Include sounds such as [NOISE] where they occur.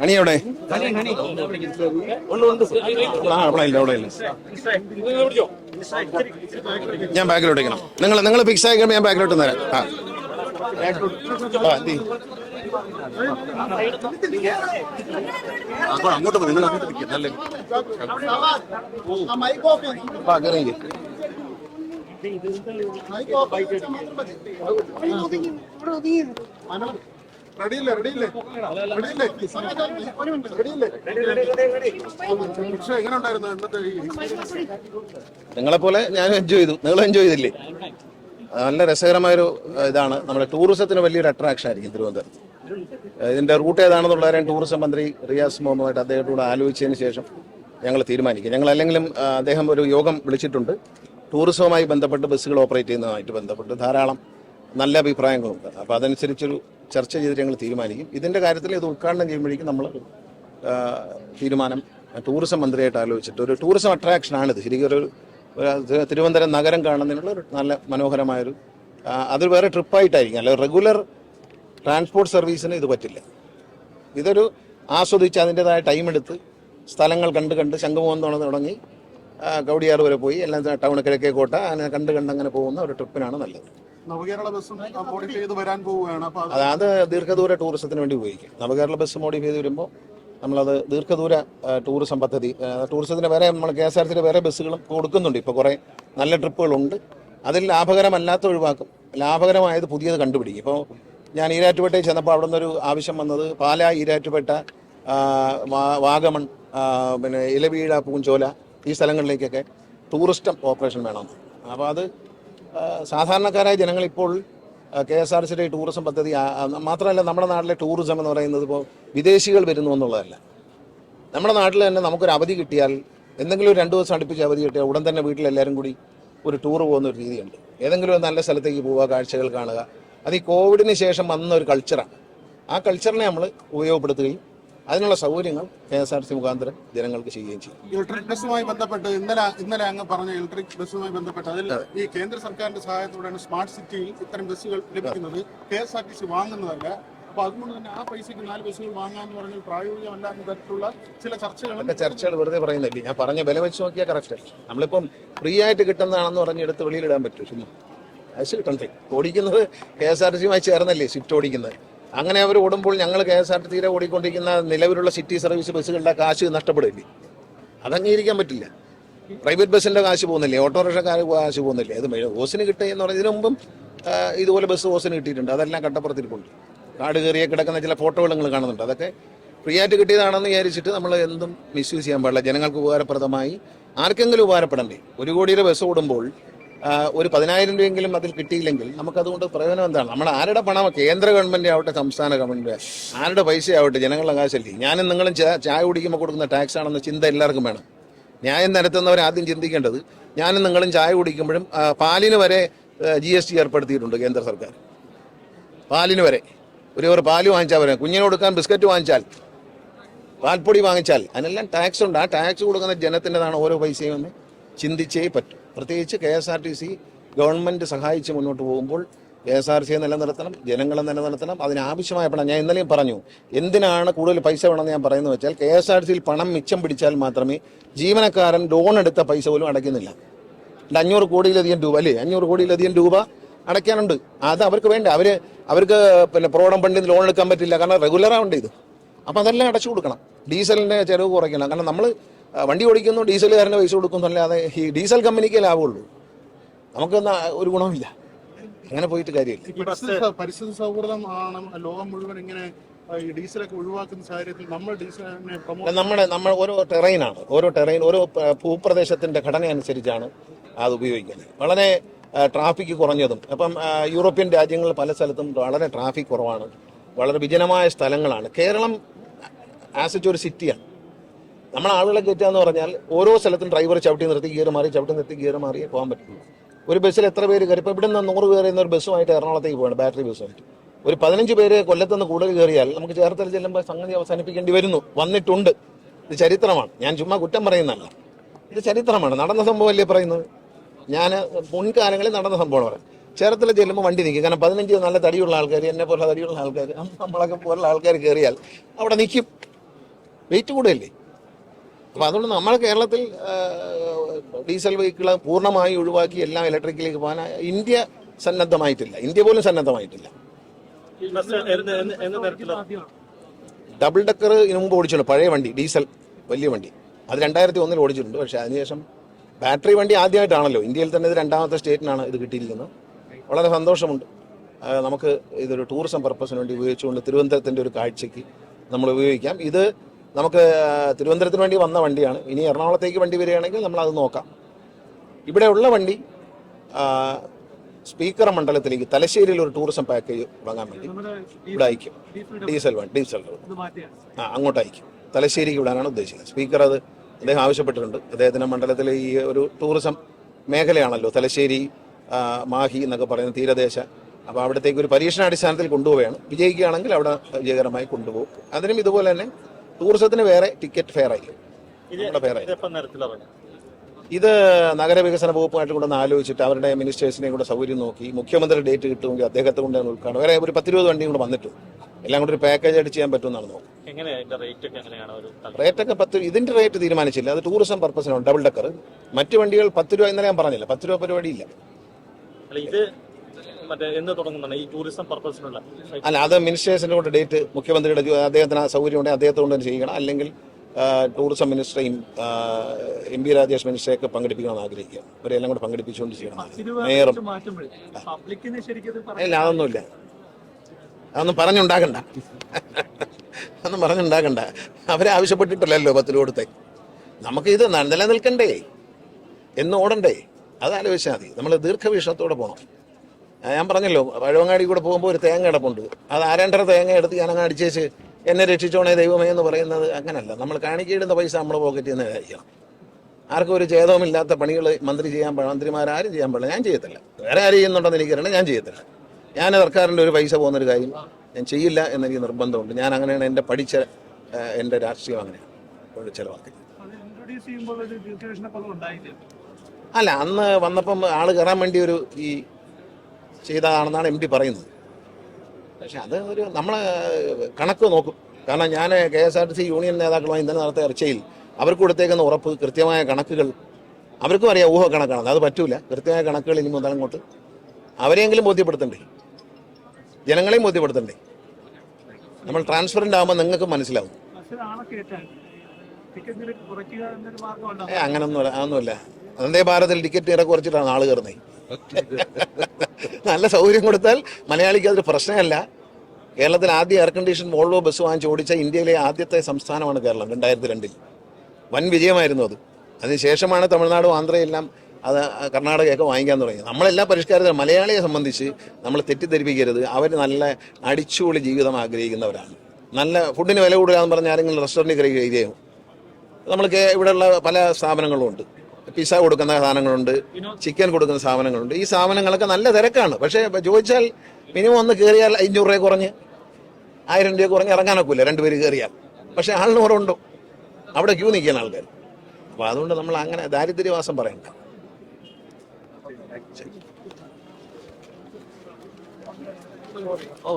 അണി ആ അവിടെ ഇല്ല അവിടെ ഇല്ല. ഞാൻ ബാക്കിലോട്ട് വെക്കണം നിങ്ങൾ നിങ്ങൾ ഫിക്സ് ആയി കഴിയുമ്പോൾ ഞാൻ ബാക്കിലോട്ട് തരാം ആ. ആ, എന്ത്? അപ്പോൾ അങ്ങോട്ട് നിങ്ങൾ അങ്ങോട്ട് നിൽക്കുക നല്ല ആ, കയറി ഇരിക്ക്. റെഡിയില്ലേ റെഡിയില്ലേ. റെഡിയില്ലേ. റെഡിയില്ലേ. പക്ഷെ എങ്ങനെ ഉണ്ടായിരുന്നു എന്നിട്ട് നിങ്ങളെ നിങ്ങളെപ്പോലെ ഞാൻ എൻജോയ് ചെയ്തു. നിങ്ങൾ എൻജോയ് ചെയ്തില്ലേ? നല്ല രസകരമായൊരു ഇതാണ്. നമ്മുടെ ടൂറിസത്തിന് വലിയൊരു അട്രാക്ഷൻ ആയിരിക്കും തിരുവനന്തപുരത്ത്. ഇതിന്റെ റൂട്ട് ഏതാണെന്നുള്ള കാര്യം ടൂറിസം മന്ത്രി റിയാസ് മുഹമ്മദായിട്ട് അദ്ദേഹത്തോട് ആലോചിച്ചതിന് ശേഷം ഞങ്ങൾ തീരുമാനിക്കും. ഞങ്ങൾ അല്ലെങ്കിലും അദ്ദേഹം ഒരു യോഗം വിളിച്ചിട്ടുണ്ട്. ടൂറിസവുമായി ബന്ധപ്പെട്ട് ബസ്സുകൾ ഓപ്പറേറ്റ് ചെയ്യുന്നതുമായിട്ട് ബന്ധപ്പെട്ട് ധാരാളം നല്ല അഭിപ്രായങ്ങളുണ്ട്. അപ്പോൾ അതനുസരിച്ചൊരു ചർച്ച ചെയ്തിട്ട് ഞങ്ങൾ തീരുമാനിക്കും. ഇതിന്റെ കാര്യത്തിൽ ഇത് ഉദ്ഘാടനം ചെയ്യുമ്പോഴേക്കും നമ്മൾ തീരുമാനം ടൂറിസം മന്ത്രിയായിട്ട് ആലോചിച്ചിട്ട് ഒരു ടൂറിസം അട്രാക്ഷനാണിത്. ശരിക്കും ഒരു തിരുവനന്തപുരം നഗരം കാണുന്നതിനുള്ള ഒരു നല്ല മനോഹരമായൊരു അത് വേറെ ട്രിപ്പായിട്ടായിരിക്കും. അല്ല റെഗുലർ ട്രാൻസ്പോർട്ട് സർവീസിന് ഇത് പറ്റില്ല. ഇതൊരു ആസ്വദിച്ച് അതിന്റെതായ ടൈം എടുത്ത് സ്ഥലങ്ങൾ കണ്ട് കണ്ട് ശംഖുമോഹം തുടങ്ങി ആ, കവടിയാർ വരെ പോയി. എല്ലാം ടൗൺ കിഴക്കേ കോട്ട. അങ്ങനെ കണ്ട് കണ്ട് അങ്ങനെ പോകുന്ന ഒരു ട്രിപ്പിനാണ് നല്ലത്. നവകേരള ബസ്സും മോഡിഫൈ ചെയ്ത് വരാൻ പോവുകയാണ്. അത് ദീർഘദൂര ടൂറിസത്തിന് വേണ്ടി ഉപയോഗിക്കും. നവകേരള ബസ് മോഡിഫൈ ചെയ്ത് വരുമ്പോൾ നമ്മളത് ദീർഘദൂര ടൂറിസം പദ്ധതി ടൂറിസത്തിന് വേറെ നമ്മൾ കെ എസ് ആർ സിയുടെ വേറെ ബസ്സുകളും കൊടുക്കുന്നുണ്ട്. ഇപ്പോൾ കുറേ നല്ല ട്രിപ്പുകളുണ്ട് അതിൽ ലാഭകരമല്ലാത്ത ഒഴിവാക്കും. ലാഭകരമായത് പുതിയത് കണ്ടുപിടിക്കും. ഇപ്പോൾ ഞാൻ ഈരാറ്റുപേട്ടയിൽ ചെന്നപ്പോൾ അവിടെ നിന്നൊരു ആവശ്യം വന്നത് പാലാ ഈരാറ്റുപേട്ട വാഗമൺ പിന്നെ ഇലവീഴ പൂഞ്ചോല ഈ സ്ഥലങ്ങളിലേക്കൊക്കെ ടൂറിസ്റ്റം ഓപ്പറേഷൻ വേണം. അപ്പോൾ അത് സാധാരണക്കാരായ ജനങ്ങളിപ്പോൾ കെ എസ് ആർ സിയുടെ ടൂറിസം പദ്ധതി മാത്രമല്ല നമ്മുടെ നാട്ടിലെ ടൂറിസം എന്ന് പറയുന്നത് ഇപ്പോൾ വിദേശികൾ വരുന്നു എന്നുള്ളതല്ല. നമ്മുടെ നാട്ടിൽ തന്നെ നമുക്കൊരു അവധി കിട്ടിയാൽ എന്തെങ്കിലും ഒരു രണ്ട് ദിവസം അടുപ്പിച്ച് അവധി കിട്ടിയാൽ ഉടൻ തന്നെ വീട്ടിലെല്ലാവരും കൂടി ഒരു ടൂർ പോകുന്ന ഒരു രീതിയുണ്ട്. ഏതെങ്കിലും ഒരു നല്ല സ്ഥലത്തേക്ക് പോവുക കാഴ്ചകൾ കാണുക. അത് ഈ കോവിഡിന് ശേഷം വന്ന ഒരു കൾച്ചറാണ് ആ കൾച്ചറിനെ നമ്മൾ ഉപയോഗപ്പെടുത്തുകയും അതിനുള്ള സൗകര്യങ്ങൾ കെ എസ് ആർ സി മുഖാന്തരം ജനങ്ങൾക്ക് ചെയ്യുകയും ചെയ്യും. ഇലക്ട്രിക് ബസ്സുമായി ബന്ധപ്പെട്ട് ഇന്നലെ ഇന്നലെ അങ്ങ് പറഞ്ഞ ഇലക്ട്രിക് ബസ്സുമായി ബന്ധപ്പെട്ട് അതിൽ ഈ കേന്ദ്ര സർക്കാരിന്റെ സഹായത്തോടെയാണ് സ്മാർട്ട് സിറ്റിയിൽ ഇത്തരം ബസ്സുകൾ ലഭിക്കുന്നത്. K S R T C വാങ്ങുന്നതല്ല. അപ്പൊ അതുകൊണ്ട് തന്നെ ആ പൈസക്ക് നാല് ബസ്സുകൾ വാങ്ങാന്ന് പറഞ്ഞാൽ പ്രായോഗികമല്ലാത്ത തരത്തിലുള്ള ചില ചർച്ചകൾ ചർച്ചകൾ വെറുതെ പറയുന്നില്ലേ. ഞാൻ പറഞ്ഞ വില വെച്ച് നോക്കിയാൽ കറക്റ്റ് നമ്മളിപ്പം ഫ്രീ ആയിട്ട് കിട്ടുന്നതാണെന്ന് പറഞ്ഞ് എടുത്ത് വെളിയിലിടാൻ പറ്റും ചുമ്മാ. കിട്ടണ്ടേ ഓടിക്കുന്നത് കെ എസ് ആർ ടി സിയുമായി ചേർന്നല്ലേ സ്വിഫ്റ്റ് ഓടിക്കുന്നത്? അങ്ങനെ അവർ ഓടുമ്പോൾ ഞങ്ങൾ കെ എസ് ആർ ടി സിയിലെ ഓടിക്കൊണ്ടിരിക്കുന്ന നിലവിലുള്ള സിറ്റി സർവീസ് ബസ്സുകളുടെ കാശ് നഷ്ടപ്പെടില്ലേ? അത് അംഗീകരിക്കാൻ പറ്റില്ല പ്രൈവറ്റ് ബസ്സിന്റെ കാശ് പോകുന്നില്ലേ? ഓട്ടോറിക്ഷക്കാർ കാശ് പോകുന്നില്ലേ? അത് ഓസിന് കിട്ടുകയെന്ന് പറഞ്ഞാൽ ഇതിനു മുമ്പും ഇതുപോലെ ബസ് ഓസിന് കിട്ടിയിട്ടുണ്ട്. അതെല്ലാം കട്ടപ്പുറത്തിരിപ്പുണ്ട്. കാട് കയറിയ കിടക്കുന്ന ചില ഫോട്ടോകൾ നിങ്ങൾ കാണുന്നുണ്ട്. അതൊക്കെ ഫ്രീ ആയിട്ട് കിട്ടിയതാണെന്ന് വിചാരിച്ചിട്ട് നമ്മൾ എന്തും മിസ്യൂസ് ചെയ്യാൻ പാടില്ല. ജനങ്ങൾക്ക് ഉപകാരപ്രദമായി. ആർക്കെങ്കിലും ഉപകാരപ്പെടണ്ടേ? ഒരു കോടിയുടെ ബസ് ഓടുമ്പോൾ ഒരു പതിനായിരം രൂപയെങ്കിലും അതിൽ കിട്ടിയില്ലെങ്കിൽ നമുക്കതുകൊണ്ട് പ്രയോജനം എന്താണ്? നമ്മൾ ആരുടെ പണം കേന്ദ്ര ഗവൺമെന്റ് ആവട്ടെ സംസ്ഥാന ഗവൺമെന്റ് ആരുടെ പൈസ ആവട്ടെ ജനങ്ങളുടെ കാശല്ലേ. ഞാനും നിങ്ങളും ചായ കുടിക്കുമ്പോൾ കൊടുക്കുന്ന ടാക്സ് ആണെന്ന ചിന്ത എല്ലാവർക്കും വേണം. ന്യായം നിരത്തുന്നവർ ആദ്യം ചിന്തിക്കേണ്ടത് ഞാനും നിങ്ങളും ചായ കുടിക്കുമ്പോഴും പാലിന് വരെ ജി എസ് ടി ഏർപ്പെടുത്തിയിട്ടുണ്ട് കേന്ദ്ര സർക്കാർ. പാലിന് വരെ. ഒരു ഒരു പാൽ വാങ്ങിച്ചാൽ വരെ കുഞ്ഞിന് കൊടുക്കാൻ ബിസ്ക്കറ്റ് വാങ്ങിച്ചാൽ പാൽപ്പൊടി വാങ്ങിച്ചാൽ അതിനെല്ലാം ടാക്സ് ഉണ്ട്. ആ ടാക്സ് കൊടുക്കുന്ന ജനത്തിന്റെതാണ് ഓരോ പൈസയും എന്ന് ചിന്തിച്ചേ പറ്റും. പ്രത്യേകിച്ച് K S R T C government സഹായിച്ച് മുന്നോട്ട് പോകുമ്പോൾ കെ എസ് ആർ സിയെ നിലനിർത്തണം ജനങ്ങളെ നിലനിർത്തണം അതിനാവശ്യമായ പണം. ഞാൻ ഇന്നലെയും പറഞ്ഞു എന്തിനാണ് കൂടുതൽ പൈസ വേണമെന്ന് ഞാൻ പറയുന്നത് വെച്ചാൽ കെ എസ് ആർ സിയിൽ പണം മിച്ചം പിടിച്ചാൽ മാത്രമേ ജീവനക്കാരൻ ലോൺ എടുത്ത പൈസ പോലും അടയ്ക്കുന്നില്ല. അഞ്ഞൂറ് കോടിയിലധികം രൂപ അല്ലേ? അഞ്ഞൂറ് കോടിയിലധികം രൂപ അടയ്ക്കാനുണ്ട്. അത് അവർക്ക് വേണ്ട. അവർ അവർക്ക് പിന്നെ പ്രോഡം ഫണ്ടിൽ ലോൺ എടുക്കാൻ പറ്റില്ല. കാരണം റെഗുലറാവേണ്ട ഇത്? അപ്പം അതെല്ലാം അടച്ചു കൊടുക്കണം. ഡീസലിന്റെ ചിലവ് കുറയ്ക്കണം. കാരണം നമ്മൾ വണ്ടി ഓടിക്കുന്നു ഡീസലുകാരന്റെ പൈസ കൊടുക്കുന്നു അല്ലാതെ ഈ ഡീസൽ കമ്പനിക്ക് ലാഭമുള്ളൂ. നമുക്കൊന്നും ഒരു ഗുണമില്ല അങ്ങനെ പോയിട്ട് കാര്യമില്ല. പരിസ്ഥിതി സൗഹൃദം ലോകം മുഴുവൻ ഇങ്ങനെ ഈ ഡീസലൊക്കെ ഒഴിവാക്കുന്ന സാഹചര്യത്തിൽ നമ്മൾ ഡീസലിനെ നമ്മുടെ നമ്മൾ ഓരോ ടെറൈനാണ് ഓരോ ടെറൈൻ ഓരോ ഭൂപ്രദേശത്തിന്റെ ഘടന അനുസരിച്ചാണ് അത് ഉപയോഗിക്കുന്നത്. വളരെ ട്രാഫിക് കുറഞ്ഞതും അപ്പം യൂറോപ്യൻ രാജ്യങ്ങളിൽ പല സ്ഥലത്തും വളരെ ട്രാഫിക് കുറവാണ്. വളരെ വിജനമായ സ്ഥലങ്ങളാണ്. കേരളം ആസ് എ ഒരു സിറ്റിയാണ് നമ്മൾ ആളുകളെ കയറ്റുക എന്ന് പറഞ്ഞാൽ ഓരോ സ്ഥലത്തും ഡ്രൈവർ ചവിട്ടി നിർത്തി ഗിയർ മാറി ചവിട്ടി നിർത്തി ഗിയർ മാറി പോകാൻ പറ്റുള്ളൂ ഒരു ബസ്സിൽ എത്ര പേര് കയറി? ഇപ്പോൾ ഇവിടെ നിന്ന് നൂറ് പേര് എന്ന ഒരു ബസ്സുമായിട്ട് എറണാകുളത്തേക്ക് പോകണം ബാറ്ററി ബസ്സുമായിട്ട് ഒരു പതിനഞ്ച് പേര് കൊല്ലത്ത് നിന്ന് കൂടുതൽ കയറിയാൽ നമുക്ക് ചേർത്തല ചെല്ലുമ്പോൾ സംഗതി അവസാനിപ്പിക്കേണ്ടി വരുന്നു. വന്നിട്ടുണ്ട്. ഇത് ചരിത്രമാണ്. ഞാൻ ചുമ്മാ കുറ്റം പറയുന്നതല്ല. ഇത് ചരിത്രമാണ്. നടന്ന സംഭവം അല്ലേ പറയുന്നത്? ഞാൻ മുൻകാലങ്ങളിൽ നടന്ന സംഭവമാണ് പറയാം ചേർത്തല ചെല്ലുമ്പോൾ വണ്ടി നിൽക്കും കാരണം പതിനഞ്ച് നല്ല തടിയുള്ള ആൾക്കാർ എന്നെ പോലെ തടിയുള്ള ആൾക്കാർ നമ്മളൊക്കെ പോലുള്ള ആൾക്കാർ കയറിയാൽ അവിടെ നിൽക്കും വെയിറ്റ് കൂടുതലല്ലേ അപ്പോൾ അതുകൊണ്ട് നമ്മൾ കേരളത്തിൽ ഡീസൽ വെഹിക്കിൾ പൂർണമായി ഒഴിവാക്കി എല്ലാം ഇലക്ട്രിക്കിലേക്ക് പോകാൻ ഇന്ത്യ സന്നദ്ധമായിട്ടില്ല. ഇന്ത്യ പോലും സന്നദ്ധമായിട്ടില്ല. ഡബിൾ ഡക്കർ ഇതിനു മുമ്പ് ഓടിച്ചുള്ളൂ. പഴയ വണ്ടി ഡീസൽ വലിയ വണ്ടി. അത് രണ്ടായിരത്തി ഒന്നിൽ ഓടിച്ചിട്ടുണ്ട്. പക്ഷേ അതിനുശേഷം ബാറ്ററി വണ്ടി ആദ്യമായിട്ടാണല്ലോ. ഇന്ത്യയിൽ തന്നെ ഇത് രണ്ടാമത്തെ സ്റ്റേറ്റിനാണ് ഇത് കിട്ടിയിരിക്കുന്നത്. വളരെ സന്തോഷമുണ്ട്. നമുക്ക് ഇതൊരു ടൂറിസം പർപ്പസിന് വേണ്ടി ഉപയോഗിച്ചുകൊണ്ട് തിരുവനന്തപുരത്തിന്റെ ഒരു കാഴ്ചയ്ക്ക് നമ്മൾ ഉപയോഗിക്കാം. ഇത് നമുക്ക് തിരുവനന്തപുരത്തിന് വേണ്ടി വന്ന വണ്ടിയാണ്. ഇനി എറണാകുളത്തേക്ക് വണ്ടി വരികയാണെങ്കിൽ നമ്മളത് അത് നോക്കാം. ഇവിടെയുള്ള വണ്ടി സ്പീക്കർ മണ്ഡലത്തിലേക്ക് തലശ്ശേരിയിൽ ഒരു ടൂറിസം പാക്കേജ് വാങ്ങാൻ വേണ്ടി ഇവിടെ അയക്കും. ഡീസൽ വണ്ടി ഡീസൽ ആ അങ്ങോട്ട് അയക്കും. തലശ്ശേരിക്ക് വിടാനാണ് ഉദ്ദേശിക്കുന്നത്. സ്പീക്കർ അത് അദ്ദേഹം ആവശ്യപ്പെട്ടിട്ടുണ്ട്. അദ്ദേഹത്തിന്റെ മണ്ഡലത്തിലെ ഈ ഒരു ടൂറിസം മേഖലയാണല്ലോ തലശ്ശേരി മാഹി എന്നൊക്കെ പറയുന്ന തീരദേശ. അപ്പോൾ അവിടത്തേക്ക് ഒരു പരീക്ഷണാടിസ്ഥാനത്തിൽ കൊണ്ടുപോവുകയാണ്. വിജയിക്കുകയാണെങ്കിൽ അവിടെ വിജയകരമായി കൊണ്ടുപോകും. അതിനും ഇതുപോലെ തന്നെ ടൂറിസത്തിന് വേറെ ടിക്കറ്റ് ഫെയർ നമ്മുടെ നിരത്തിലിറങ്ങി ഇത് നഗരവികസന വകുപ്പുമായിട്ട് കൂടെ ഒന്ന് ആലോചിച്ചിട്ട് അവരുടെ മിനിസ്റ്റേഴ്സിനെയും കൂടെ സൗകര്യം നോക്കി മുഖ്യമന്ത്രി ഡേറ്റ് കിട്ടുമെങ്കിൽ അദ്ദേഹത്തെ കൊണ്ട് ഉൾക്കാണ്. വേറെ ഒരു പത്തിരുപത് വണ്ടിയും കൂടെ വന്നിട്ടു. എല്ലാം കൂടെ ഒരു പാക്കേജ് ആയിട്ട് ചെയ്യാൻ പറ്റുമെന്നാണ് നോക്കുന്നത് റേറ്റ് ഒക്കെ പത്ത് ഇതിന്റെ റേറ്റ് തീരുമാനിച്ചില്ല. അത് ടൂറിസം പർപ്പസിനാണ് ഡബിൾ ഡെക്കർ മറ്റു വണ്ടികൾ പത്ത് രൂപ ഇന്നലെ ഞാൻ പറഞ്ഞില്ല. പത്ത് രൂപ പരിപാടിയില്ല. ഇത് മറ്റേ എന്ന് തുടങ്ങുന്നതാണ് ഈ ടൂറിസം പർപ്പസിനുള്ള അല്ല അത് മിനിസ്റ്റേഴ്സിന്റെ കൂടെ ഡേറ്റ് മുഖ്യമന്ത്രിയുടെ അദ്ദേഹത്തിന് ആ സൗകര്യം ഉണ്ടെങ്കിൽ അദ്ദേഹത്തെ കൊണ്ട് തന്നെ ചെയ്യണം അല്ലെങ്കിൽ ടൂറിസം മിനിസ്റ്ററെയും എം പി രാജേഷ് മിനിസ്റ്ററെയൊക്കെ പങ്കെടുപ്പിക്കണമെന്ന് ആഗ്രഹിക്കുക. അവരെല്ലാം കൂടെ പങ്കെടുപ്പിച്ചുകൊണ്ട് ചെയ്യണം. മേയറും. ഇല്ല അതൊന്നുമില്ല. അതൊന്നും പറഞ്ഞുണ്ടാകണ്ട അതൊന്നും പറഞ്ഞുണ്ടാകണ്ട അവരെ ആവശ്യപ്പെട്ടിട്ടില്ലല്ലോ പത്ത് കൊടുത്തെ. കൊടുത്തേ നമുക്ക് ഇത് നിലനിൽക്കണ്ടേ? എന്ന് ഓടണ്ടേ? അത് ആലോചിച്ചാൽ മതി. നമ്മൾ ദീർഘവീക്ഷണത്തോടെ പോകണം ഞാൻ പറഞ്ഞല്ലോ പഴവങ്ങാടി കൂടെ പോകുമ്പോൾ ഒരു തേങ്ങ കിടപ്പുണ്ട്. അത് ആരണ്ടര തേങ്ങ എടുത്ത് ഞാനങ്ങ് അടിച്ചേച്ച് എന്നെ രക്ഷിച്ചോണേ ദൈവമേ എന്ന് പറയുന്നത് അങ്ങനല്ല. നമ്മൾ കാണിക്കയിടുന്ന പൈസ നമ്മുടെ പോക്കറ്റിൽ നിന്ന് കഴിക്കണം ആർക്കും ഒരു ഛേദവുമില്ലാത്ത പണികൾ മന്ത്രി ചെയ്യാൻ പാടില്ല മന്ത്രിമാരാരും ചെയ്യാൻ പാടില്ല. ഞാൻ ചെയ്യത്തില്ല. വേറെ ആരും ചെയ്യുന്നുണ്ടെന്ന് എനിക്കറിയണം ഞാൻ ചെയ്യത്തില്ല. ഞാൻ സർക്കാരിന്റെ ഒരു പൈസ പോകുന്നൊരു കാര്യം ഞാൻ ചെയ്യില്ല എന്നെനിക്ക് നിർബന്ധമുണ്ട്. ഞാൻ അങ്ങനെയാണ് എന്റെ പഠിച്ച എന്റെ രാഷ്ട്രീയം അങ്ങനെയാണ് ചിലവാക്കി അല്ല അന്ന് വന്നപ്പം ആൾ കയറാൻ വേണ്ടി ഒരു ഈ ചെയ്തതാണെന്നാണ് എം ഡി പറയുന്നത്. പക്ഷെ അത് ഒരു നമ്മൾ കണക്ക് നോക്കും. കാരണം ഞാൻ K S R T C union നേതാക്കളുമായി ഇന്നലെ നടത്തിയ ചർച്ചയിൽ അവർക്ക് കൊടുത്തേക്കുന്ന ഉറപ്പ് കൃത്യമായ കണക്കുകൾ അവർക്കും അറിയാം ഊഹ കണക്കാണ് അത് പറ്റൂല. കൃത്യമായ കണക്കുകൾ ഇനി മുതൽ അങ്ങോട്ട് അവരെയെങ്കിലും ബോധ്യപ്പെടുത്തണ്ടേ? ജനങ്ങളെയും ബോധ്യപ്പെടുത്തണ്ടേ? നമ്മൾ ട്രാൻസ്പെറന്റ് ആകുമ്പോൾ നിങ്ങൾക്ക് മനസ്സിലാവും. ഏ അതൊന്നുമില്ല. വന്ദേ ഭാരതത്തിൽ ടിക്കറ്റ് നിര കുറച്ചിട്ടാണ് ആൾ കയറുന്നത് [LAUGHS] നല്ല സൗകര്യം കൊടുത്താൽ മലയാളിക്ക് അതൊരു പ്രശ്നമല്ല. കേരളത്തിൽ ആദ്യ എയർ കണ്ടീഷൻ വോൾവോ ബസ് വാങ്ങിച്ച് ഓടിച്ച ഇന്ത്യയിലെ ആദ്യത്തെ സംസ്ഥാനമാണ് കേരളം രണ്ടായിരത്തി രണ്ടിൽ വൻ വിജയമായിരുന്നു അത്. അതിനുശേഷമാണ് തമിഴ്നാടും ആന്ധ്രയെല്ലാം അത് കർണാടകയൊക്കെ വാങ്ങിക്കാൻ തുടങ്ങി നമ്മളെല്ലാ പരിഷ്കാരത്തിലും മലയാളിയെ സംബന്ധിച്ച് നമ്മൾ തെറ്റിദ്ധരിപ്പിക്കരുത്. അവർ നല്ല അടിച്ചുപൊളി ജീവിതം ആഗ്രഹിക്കുന്നവരാണ്. നല്ല ഫുഡിന് വില കൂടുതലാന്ന് എന്ന് പറഞ്ഞാൽ ആരെങ്കിലും റെസ്റ്റോറന്റിൽ കയറി കഴിയുകയോ നമ്മൾക്ക് ഇവിടെയുള്ള പല സ്ഥാപനങ്ങളും പിസ്സ കൊടുക്കുന്ന സാധനങ്ങളുണ്ട് ചിക്കൻ കൊടുക്കുന്ന സാധനങ്ങളുണ്ട്. ഈ സാധനങ്ങളൊക്കെ നല്ല തിരക്കാണ്. പക്ഷേ ചോദിച്ചാൽ മിനിമം ഒന്ന് കയറിയാൽ അഞ്ഞൂറ് രൂപ കുറഞ്ഞ് ആയിരം രൂപ കുറഞ്ഞ് ഇറങ്ങാനൊക്കില്ല രണ്ടുപേര് കയറിയാൽ പക്ഷേ ആളിന് കുറവുണ്ടോ അവിടെ ക്യൂ നിൽക്കുന്ന ആൾക്കാർ. അപ്പോൾ അതുകൊണ്ട് നമ്മൾ അങ്ങനെ ദാരിദ്ര്യവാസം പറയണ്ട. ഓ